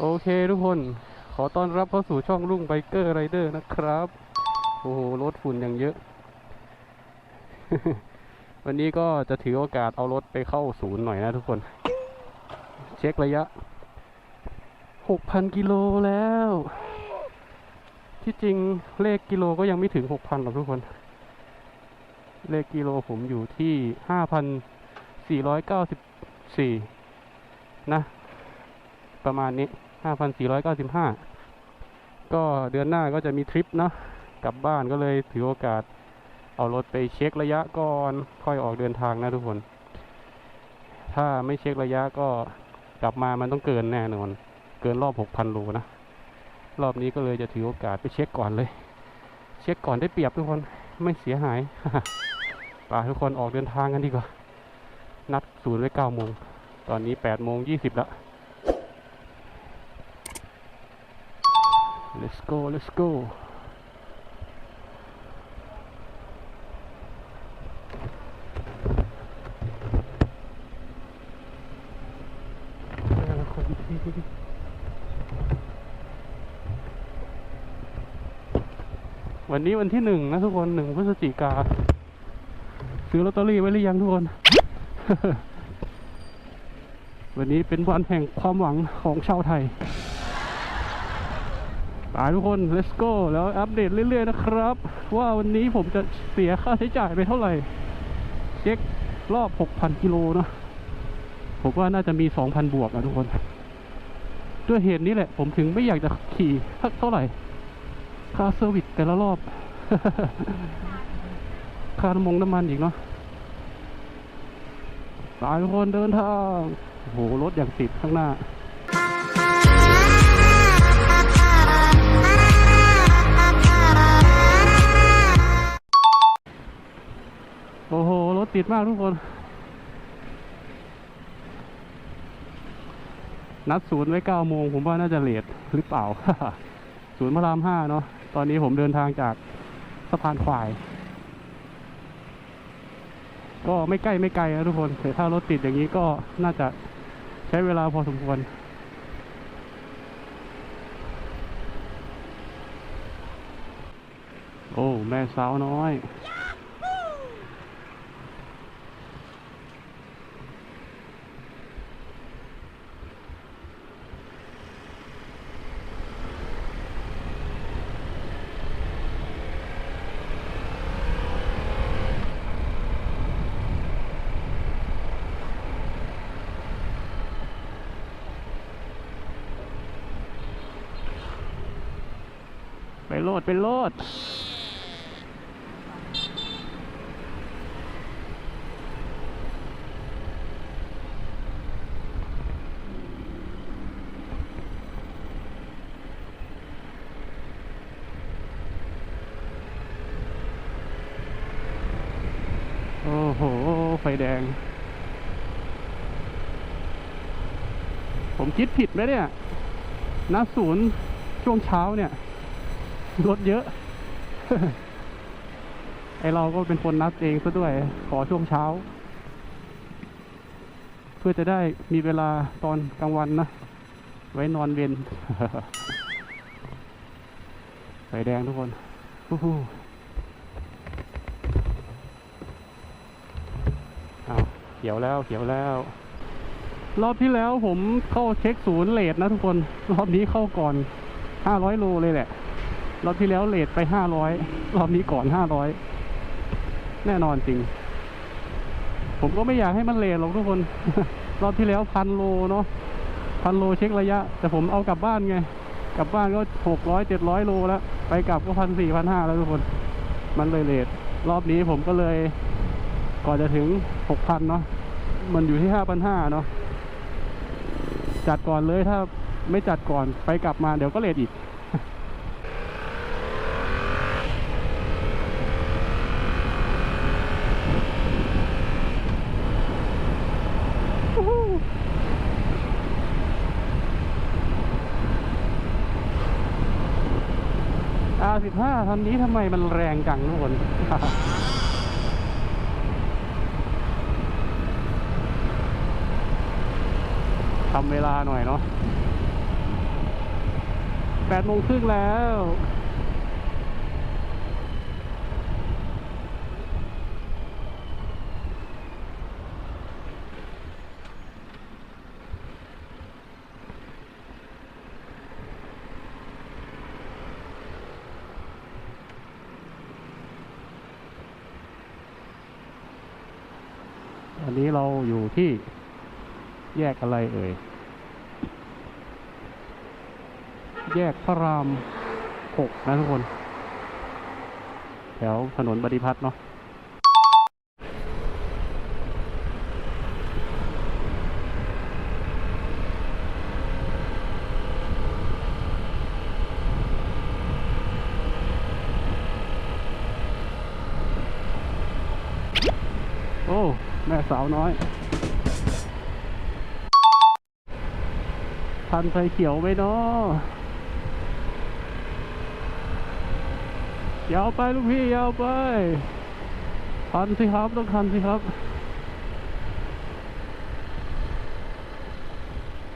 โอเคทุกคน ขอต้อนรับเข้าสู่ช่องรุ่งไบเกอร์ไรเดอร์นะครับ โอ้โห รถฝุ่นอย่างเยอะ วันนี้ก็จะถือโอกาสเอารถไปเข้าศูนย์หน่อยนะทุกคน เช็คระยะ 6,000 กิโลแล้ว ที่จริงเลขกิโลก็ยังไม่ถึง 6,000 หรอกทุกคน เลขกิโลผมอยู่ที่ 5,494 นะประมาณนี้ 5,495 ก็เดือนหน้าก็จะมีทริปเนาะกลับบ้านก็เลยถือโอกาสเอารถไปเช็คระยะก่อนค่อยออกเดินทางนะทุกคน ถ้าไม่เช็คระยะก็กลับมามันต้องเกินแน่นอน เกินรอบ 6,000โลนะ รอบนี้ก็เลยจะถือโอกาสไปเช็คก่อนเลย เช็คก่อนได้เปรียบทุกคนไม่เสียหายป่าทุกคนออกเดินทางกันดีกว่า นัดศูนย์ไว้9โมง ตอนนี้8โมง20แล้ว let's go let's go วันนี้วันที่หนึ่งนะทุกคนหนึ่งพฤศจิกา ซื้อลอตเตอรี่ไว้หรือยังทุกคน วันนี้เป็นวันแห่งความหวังของชาวไทย ไปทุกคน let's go แล้วอัปเดตเรื่อย ๆ นะครับ ว่าวันนี้ผมจะเสียค่าใช้จ่ายไปเท่าไหร่ เช็ครอบ 6,000 กิโลเนะผมว่าน่าจะมี 2,000 บวกนะทุกคน ด้วยเหตุนี้แหละ ผมถึงไม่อยากจะขี่สักเท่าไหร่ ค่าเซอร์วิสแต่ละรอบ ค่าน้ำมงน้ำมันอีกเนาะไปทุกคนเดินทางโอ้โหรถอย่างติดข้างหน้า โอ้โห รถติดมากทุกคน นัดศูนย์ไว้เก้าโมง ผมว่าน่าจะเลทหรือเปล่า ศูนย์พระรามห้าเนาะ ตอนนี้ผมเดินทางจากสะพานควาย ก็ไม่ใกล้ไม่ไกลนะทุกคนแต่ถ้ารถติดอย่างนี้ก็น่าจะใช้เวลาพอสมควรโอ้ แม่สาวน้อย โลดไปโลดโอ้โห ไฟแดง ผมคิดผิดไหมเนี่ยนัดศูนย์ช่วงเช้าเนี่ย รถเยอะ ไอเราก็เป็นคนนัดเองซะด้วย ขอช่วงเช้า เพื่อจะได้มีเวลาตอนกลางวันนะ ไว้นอนเวนไฟแดงทุกคนฮู้ฮู้อ้าเขียวแล้วเขียวแล้ว รอบที่แล้วผมเข้าเช็คศูนย์เลทนะทุกคน รอบนี้เข้าก่อน500โลเลยแหละ รอบที่แล้วเลทไป500รอบนี้ก่อน500แน่นอนจริง ผมก็ไม่อยากให้มันเลทหรอกทุกคน รอบที่แล้วพันโลเนาะพันโลเช็คระยะ แต่ผมเอากลับบ้านไง กลับบ้านก็600 700โลแล้ว ไปกลับก็พันสี่พันห้าแล้วทุกคน มันเลยเลทรอบนี้ผมก็เลย ก่อนจะถึง6,000เนาะมันอยู่ที่5,500เนาะจัดก่อนเลยถ้าไม่จัดก่อนไปกลับมาเดี๋ยวก็เลทอีก อาสิบห้าทันนี้ทำไมมันแรงจังทุกคน ทำเวลาหน่อยเนาะแปดโมงครึ่งแล้ว อันนี้เราอยู่ ที่แยกอะไรเอ่ย แยกพระรามหกนะทุกคน แถวถนนบดิพัฒน์เนาะโอ้ แม่สาวน้อย ทันไฟเขียวไหมเนาะยาวไปลูกพี่ยาวไป ทันสิครับต้องทันสิครับ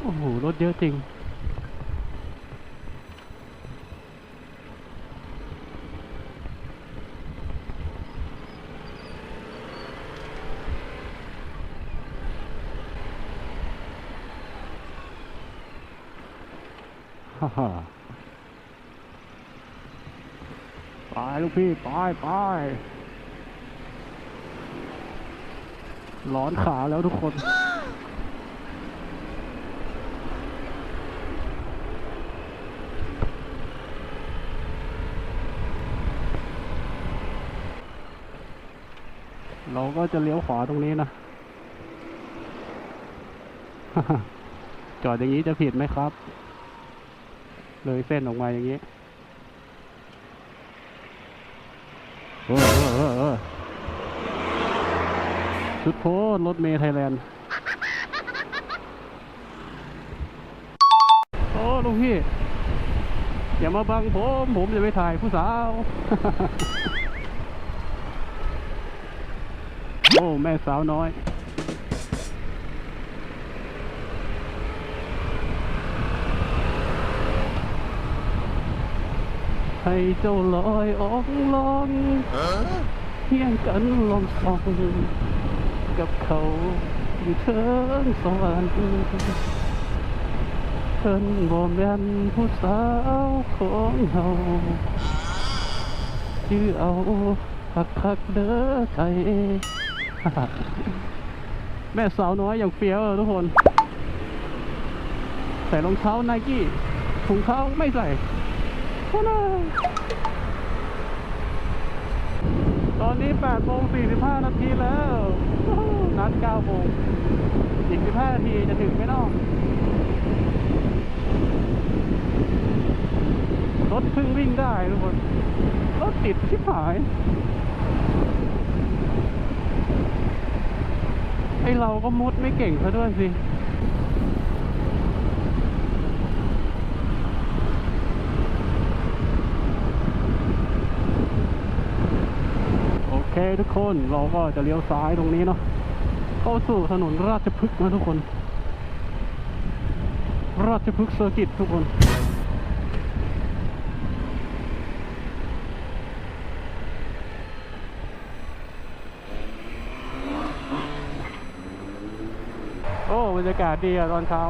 โอ้โหรถเยอะจริง ไปลูกพี่ ไปไปร้อนขาแล้วทุกคนเราก็จะเลี้ยวขวาตรงนี้นะ จอดอย่างนี้จะผิดไหมครับ เลยเส้นออกมาอย่างนี้เออเออเออเออชุดโพสรถเมย์ไทยแลนด์โอ้ลุงพี่ อย่ามาบังผม ผมจะไปถ่ายผู้สาว โอ้ แม่สาวน้อย ให้เจ้าลอยออกลองเพียงกันลองส่องกับเขาอยู่เทิงสวรรค์เพิ่นบ่แม่นผู้สาวของเฮาชื่อเอาคักคักๆเด้อใจแม่สาวน้อยอย่างเฟี้ยวอะทุกคน ใส่รองเท้าไนกี้ถุงเท้าไม่ใส่โอ้น่า ตอนนี้8โมง45 นาทีแล้ว นัด9โมงอีก 15 นาทีจะถึงไหมน้องรถเพิ่งวิ่งได้ทุกคนรถติดชิบหาย ไอเราก็มุดไม่เก่งซะด้วยสิ โอเค ทุกคนเราก็จะเลี้ยวซ้ายตรงนี้เนาะเข้าสู่ถนนราชพฤกษ์นะทุกคน ราชพฤกษ์เซอร์กิตทุกคนโอ้บรรยากาศดีอะตอนเช้า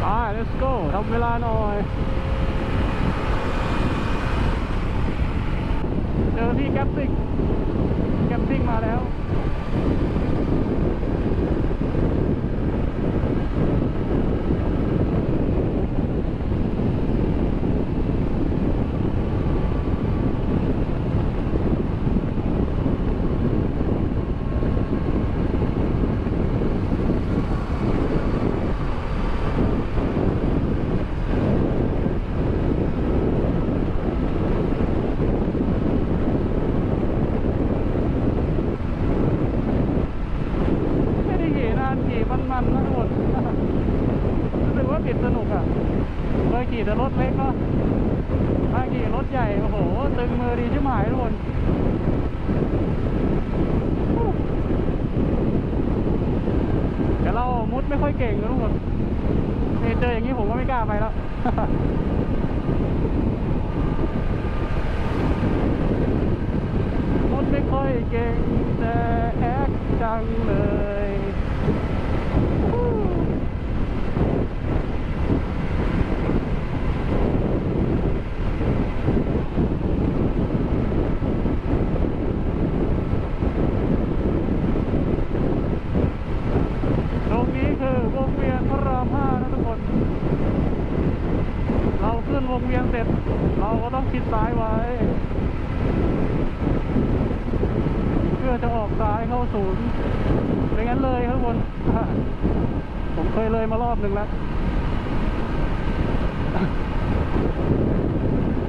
ไป let's go ทำเวลาหน่อย เจอที่แกปซิ่งแกปซิ่งมาแล้ว ไม่ได้ขี่นานขี่มันๆนะทุกคน รู้สึกว่าบิดสนุกอะเคยขี่แต่รถเล็กเนาะถ้าขี่รถใหญ่ โอ้โห ตึงมือดีชิบหายทุกคน แต่ เรามุดไม่ค่อยเก่งนะทุกคนเจออย่างนี้ผมก็ไม่กล้าไปแล้วรถไม่ค่อยเก่งแต่แอคจังเลยฮู้ตรงนี้คือวงเวียนพระรามห้านะทุกคน เราขึ้นวงเวียนเสร็จ เราก็ต้องชิดซ้ายไว้ เพื่อจะออกซ้าย เข้าศูนย์ไม่งั้นเลยข้างบน ผมเคยเลยมารอบหนึ่งแล้ว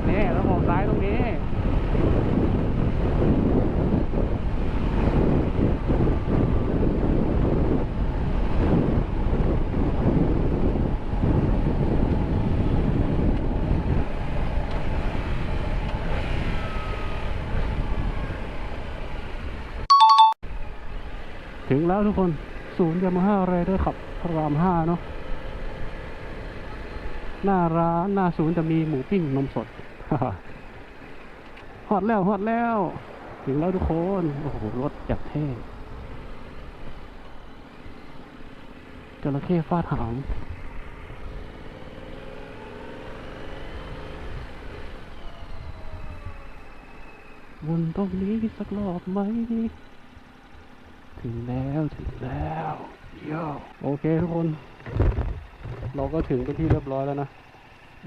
นี่เรามองซ้ายตรงนี้ ถึงแล้วทุกคนศูนย์ยามาฮ่าไรเดอร์ขับพระรามห้าเนาะหน้าร้านหน้าศูนย์จะมีหมูปิ้งนมสดฮอดแล้วฮอดแล้ว ถึงแล้วทุกคน โอ้โห รถจัดเท่จระเข้ฟาดหางวนตรงนี้สักรอบไหม ถึงแล้วถึงแล้วโยโอเคทุกคน เราก็ถึงเป็นที่เรียบร้อยแล้วนะ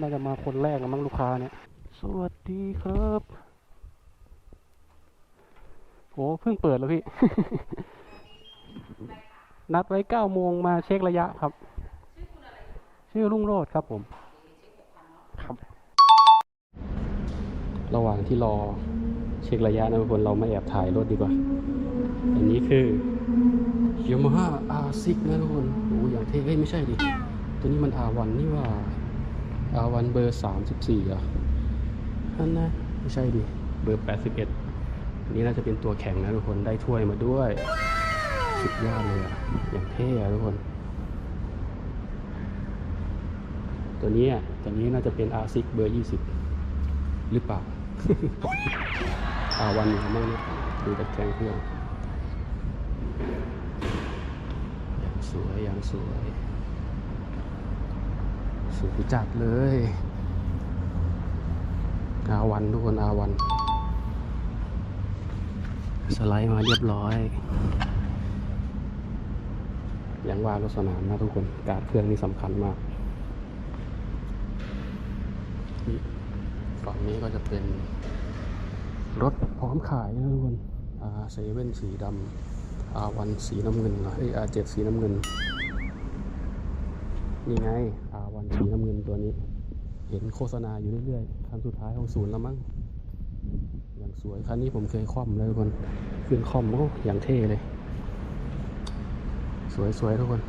น่าจะมาคนแรกแล้วมั้งลูกค้าเนี่ย สวัสดีครับโอ้เพิ่งเปิดแล้วพี่ นัดไว้เก้าโมงมาเช็คระยะครับ ชื่อรุ่งโรดครับผม ครับ ระหว่างที่รอเช็คระยะนะทุกคนเราไม่แอบถ่ายรถดีกว่า อันนี้คือ Yamaha R6 นะทุกคนโอ้อย่างเท่เฮ้ยไม่ใช่ดิ ตัวนี้มัน R1 นี่ว่า R1 เบอร์ 34อะอันนะไม่ใช่ดิ เบอร์ 81 อันนี้น่าจะเป็นตัวแข็งนะทุกคน ได้ถ้วยมาด้วย สุดยอดเลยอะ อย่างเท่อะทุกคน ตัวนี้อะตัวนี้น่าจะเป็น R6 เบอร์ 20 หรือเปล่า R1 อยู่ข้างนอกเนี่ยดูตะแกรงเครื่อง อย่างสวยอย่างสวย สวยจัดเลยอาวันทุกคนอาวันสไลด์มาเรียบร้อยอย่างว่ารถสนามนะทุกคน การเครื่องนี่สำคัญมากนี่ฝั่งนี้ก็จะเป็นรถพร้อมขายนะทุกคนเซเว่นสีดำ อาวันสีน้ำเงินเหรอเอ้ยอาเจ็ดสีน้ำเงิน นี่ไงอาวันสีน้ำเงินตัวนี้ เห็นโฆษณาอยู่เรื่อยๆคันสุดท้ายของศูนย์แล้วมั้ง อย่างสวยคันนี้ผมเคยคล่อมเลยทุกคน ขึ้นคล่อมโอ้อย่างเท่เลย สวยๆทุกคน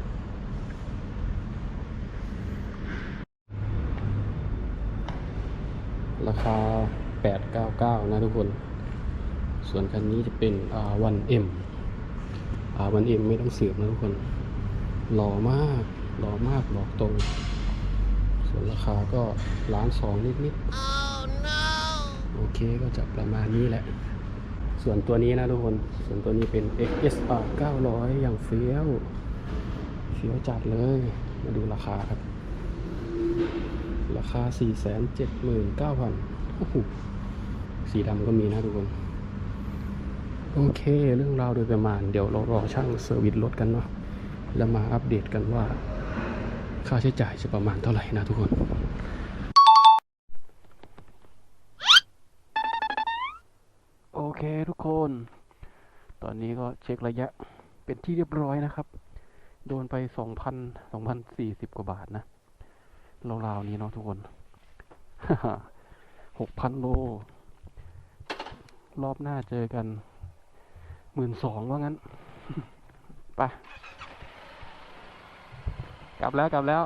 ราคา 899 นะทุกคน ส่วนคันนี้จะเป็น R1M R1M ไม่ต้องเสือกนะทุกคนหล่อมากหล่อมากบอกตรง ส่วนราคาก็ล้านสองนิดๆโอเคก็จะประมาณนี้แหละ ส่วนตัวนี้นะทุกคน ส่วนตัวนี้เป็น XSR 900 อย่างเฟี้ยว เฟี้ยวจัดเลย มาดูราคาครับ ราคา 479,000โอ้โหสีดำก็มีนะทุกคน โอเค เรื่องราวโดยประมาณ เดี๋ยวเรารอช่างเซอร์วิสรถกันเนาะแล้วมาอัปเดตกันว่า ค่าใช้จ่ายจะประมาณเท่าไหร่นะทุกคนโอเคทุกคน ตอนนี้ก็เช็คระยะเป็นที่เรียบร้อยนะครับ โดนไปสองพันสองพันสี่สิบกว่าบาทนะราวๆนี้เนาะทุกคนหกพันโล รอบหน้าเจอกัน หมื่นสองว่างั้น ไป กลับแล้วกลับแล้ว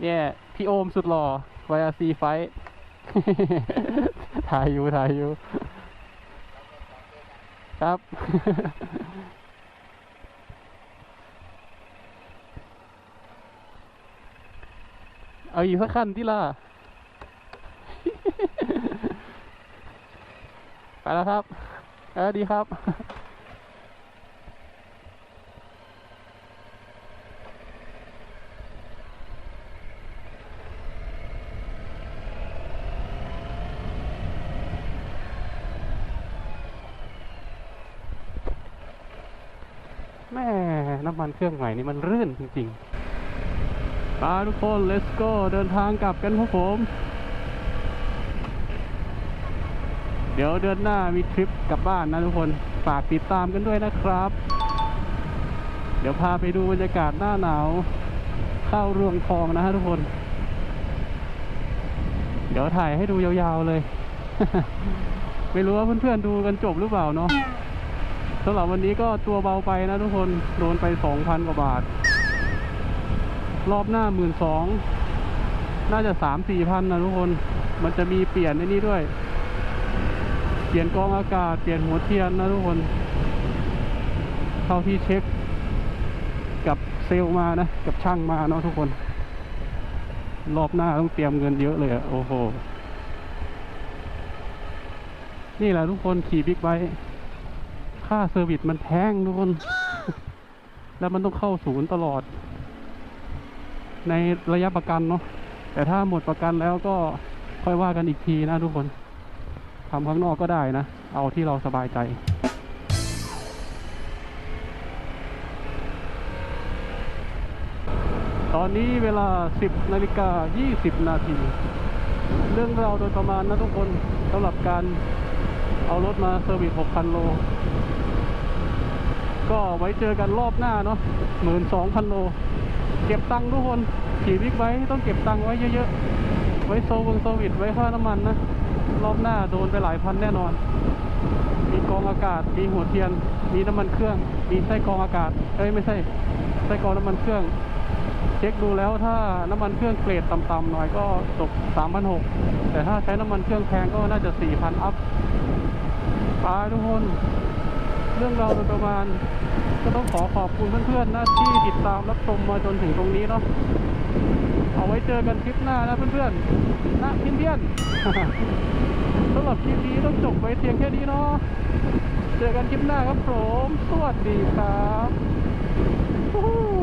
เนี่ย พี่โอมสุดหล่อ YRC ไฟถ่ายอยู่ถ่ายอยู่ ครับ เอาอีกสักคันที่ล่ะไปแล้วครับ เออดีครับ แม่น้ำมันเครื่องใหม่นี่มันรื่นจริงๆไปทุกคน let's go เดินทางกลับกันครับผม เดี๋ยวเดือนหน้ามีทริปกลับบ้านนะทุกคนฝากติดตามกันด้วยนะครับ เดี๋ยวพาไปดูบรรยากาศหน้าหนาว เข้ารวงทองนะฮะทุกคน เดี๋ยวถ่ายให้ดูยาวๆเลย ไม่รู้ว่าเพื่อนๆดูกันจบหรือเปล่าเนาะสำหรับวันนี้ก็ตัวเบาไปนะทุกคนโดนไปสองพันกว่าบาท รอบหน้าหมื่นสองน่าจะสามสี่พันนะทุกคน มันจะมีเปลี่ยนในนี้ด้วย เปลี่ยนกรองอากาศ เปลี่ยนหัวเทียนนะทุกคน เท่าที่เช็คกับเซล์มานะ กับช่างมาเนาะทุกคน รอบหน้าต้องเตรียมเงินเยอะเลยอะโอ้โห นี่แหละทุกคนขี่บิ๊กไบค์ค่าเซอร์วิสมันแพงทุกคน แล้วมันต้องเข้าศูนย์ตลอด ในระยะประกันเนาะแต่ถ้าหมดประกันแล้วก็ค่อยว่ากันอีกทีนะทุกคน ทำข้างนอกก็ได้นะ เอาที่เราสบายใจ ตอนนี้เวลา 10นาฬิกา20 นาที เรื่องเราโดยประมาณนะทุกคนสำหรับการเอารถมาเซอร์วิส6,000 โล ก็ไว้เจอกันรอบหน้าเนาะหมื่นสองพันโล เก็บตังค์ทุกคนขี่บิ๊กไบค์ต้องเก็บตังค์ไว้เยอะๆ ไว้โซวงโซวิตไว้ค่าน้ำมันนะ รอบหน้าโดนไปหลายพันแน่นอน มีกองอากาศ มีหัวเทียน มีน้ำมันเครื่อง มีไส้กองอากาศ เอ้ยไม่ใช่ ไส้กองน้ำมันเครื่อง เช็คดูแล้วถ้าน้ำมันเครื่องเกรดต่ำๆหน่อยก็ตก3,600แต่ถ้าใช้น้ำมันเครื่องแพงก็น่าจะ 4,000 อัพไปทุกคน เรื่องเราประมาณ ก็ต้องขอขอบคุณเพื่อนๆนะที่ติดตามรับชมมาจนถึงตรงนี้เนาะ เอาไว้เจอกันคลิปหน้านะเพื่อนๆนะพินเพียนๆสำหรับคลิปนี้ต้องจบไว้เพียงแค่นี้เนาะเจอกันคลิปหน้าครับผม สวัสดีครับ Woohoo